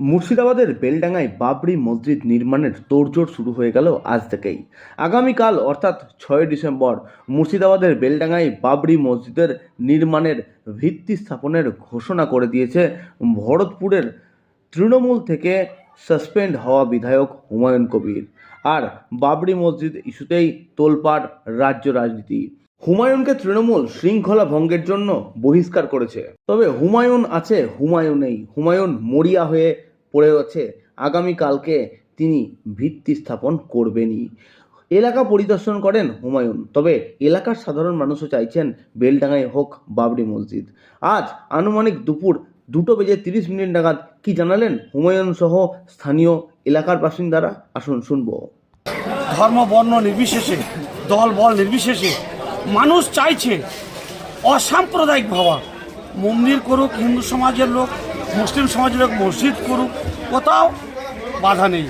মুর্শিদাবাদের বেলডাঙ্গায় বাবরি মসজিদ নির্মাণের তোড়জোড় শুরু হয়ে গেল আজ থেকেই। আগামীকাল, অর্থাৎ ছয় ডিসেম্বর, মুর্শিদাবাদের বেলডাঙ্গায় বাবরি মসজিদের নির্মাণের ভিত্তি স্থাপনের ঘোষণা করে দিয়েছে ভরতপুরের তৃণমূল থেকে সাসপেন্ড হওয়া বিধায়ক হুমায়ুন কবির। আর বাবরি মসজিদ ইস্যুতেই তোলপাড় রাজ্য রাজনীতি। হুমায়ুনকে তৃণমূল শৃঙ্খলা ভঙ্গের জন্য বহিষ্কার করেছে। তবে হুমায়ুন আছে হুমায়ুনেই হুমায়ুন মরিয়া হয়ে পড়ে আছে। আগামীকালকে তিনি ভিত্তি স্থাপন করবেনই। এলাকা পরিদর্শন করেন হুমায়ুন। তবে এলাকার সাধারণ মানুষও চাইছেন বেলডাঙ্গায় হোক বাবরি মসজিদ। আজ আনুমানিক দুপুর দুটো বেজে তিরিশ মিনিট নাগাদ কি জানালেন হুমায়ুন সহ স্থানীয় এলাকার বাসিন্দারা? আসুন শুনব। ধর্ম, বর্ণ নির্বিশেষে, দল, বল নির্বিশেষে মানুষ চাইছে অসাম্প্রদায়িক ভাবা। মন্দির করুক, হিন্দু সমাজের লোক, মুসলিম সমাজের লোক মসজিদ করুক, কোথাও বাধা নেই।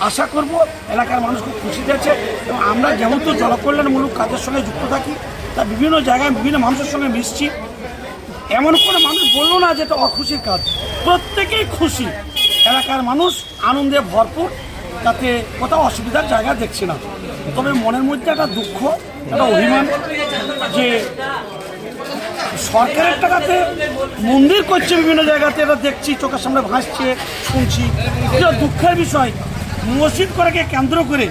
আশা করব এলাকার মানুষ খুব খুশিতে আছে এবং আমরা যেহেতু জনকল্যাণমূলক কাজের সঙ্গে যুক্ত থাকি, তা বিভিন্ন জায়গায় বিভিন্ন মানুষের সঙ্গে মিশছি। এমন কোনো মানুষ বলল না যে এটা অখুশির কাজ। প্রত্যেকেই খুশি। এলাকার মানুষ আনন্দে ভরপুর, তাতে কোথাও অসুবিধার জায়গা দেখছি না। তবে মনের মধ্যে একটা দুঃখ একটা অভিমান যে সরকারের টাকাতে মন্দির করছে বিভিন্ন জায়গাতে এটা দেখছি চোখের সামনে ভাসছে শুনছি। এটা দুঃখের বিষয় মসজিদ করাকে কেন্দ্র করে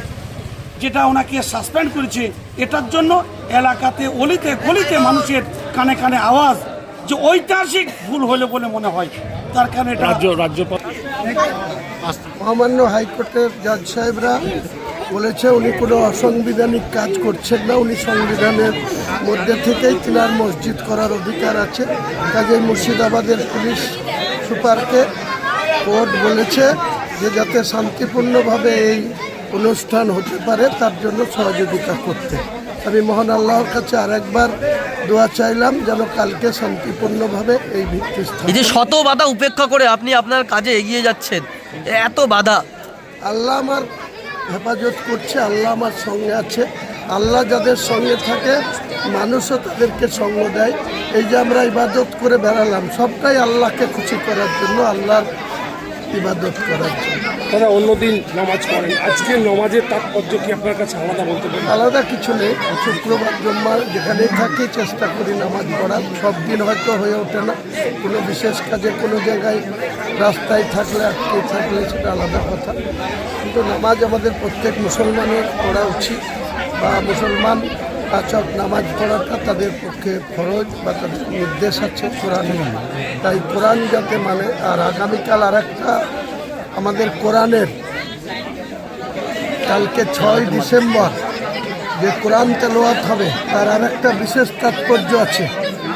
যেটা ওনাকে সাসপেন্ড করেছে এটার জন্য এলাকাতে অলিতে গলিতে মানুষের কানে কানে আওয়াজ যে ঐতিহাসিক ভুল হলে বলে মনে হয়। তার কারণে রাজ্য রাজ্যপাল মহামান্য হাইকোর্টের জাজ সাহেবরা বলেছে উনি কোনো অসাংবিধানিক কাজ করছেন না উনি সংবিধানের মধ্যে থেকেই তিনার মসজিদ করার অধিকার আছে। কাজে মুর্শিদাবাদের পুলিশ সুপারকে কোর্ট বলেছে যে যাতে শান্তিপূর্ণভাবে এই অনুষ্ঠান হতে পারে তার জন্য সহযোগিতা করতে। আমি মহান আল্লাহর কাছে আরেকবার দোয়া চাইলাম যেন কালকে শান্তিপূর্ণভাবে এই ভিত্তি এই যে শত বাধা উপেক্ষা করে আপনি আপনার কাজে এগিয়ে যাচ্ছেন এত বাধা। আল্লাহ আমার হেফাজত করছে, আল্লাহ আমার সঙ্গে আছে। আল্লাহ যাদের সঙ্গে থাকে, মানুষও তাদেরকে সঙ্গ দেয়। এই যে আমরা ইবাদত করে বেড়ালাম, সবটাই আল্লাহকে খুশি করার জন্য, আল্লাহর ইবাদত করার জন্য। তারা অন্যদিন নামাজ পড়েন। আজকে নামাজের তাৎপর্য কি আপনার কাছে আলাদা বলতে পারেন? আলাদা কিছু নেই। শুক্রবার জম্মার যেখানেই থাকি চেষ্টা করি নামাজ পড়ার। সব দিন হয়তো হয়ে ওঠে না। কোনো বিশেষ কাজে কোনো জায়গায় রাস্তায় থাকলে আটকে থাকলে সেটা আলাদা কথা। কিন্তু নামাজ আমাদের প্রত্যেক মুসলমানের পড়া উচিত। বা মুসলমান পাচক নামাজ পড়াটা তাদের পক্ষে ফরজ বা তাদের নির্দেশ আছে কোরআনে। তাই কোরআন যাতে মানে আর আগামীকাল আর একটা আমাদের কোরআনের কালকে ছয় ডিসেম্বর যে কোরআন তেলোয়াত হবে, তার আর একটা বিশেষ তাৎপর্য আছে।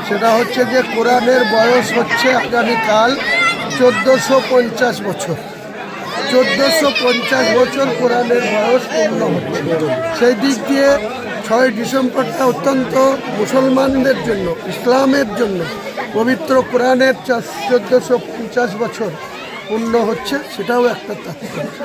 সেটা হচ্ছে যে কোরআনের বয়স হচ্ছে আগামীকাল চোদ্দোশো পঞ্চাশ বছর। চোদ্দোশো পঞ্চাশ বছর কোরআনের বয়স পূর্ণ হচ্ছে। সেই দিক দিয়ে ছয় ডিসেম্বরটা অত্যন্ত মুসলমানদের জন্য, ইসলামের জন্য। পবিত্র কোরআনের চোদ্দশো পঞ্চাশ বছর পূর্ণ হচ্ছে, সেটাও একটা তাৎপর্য।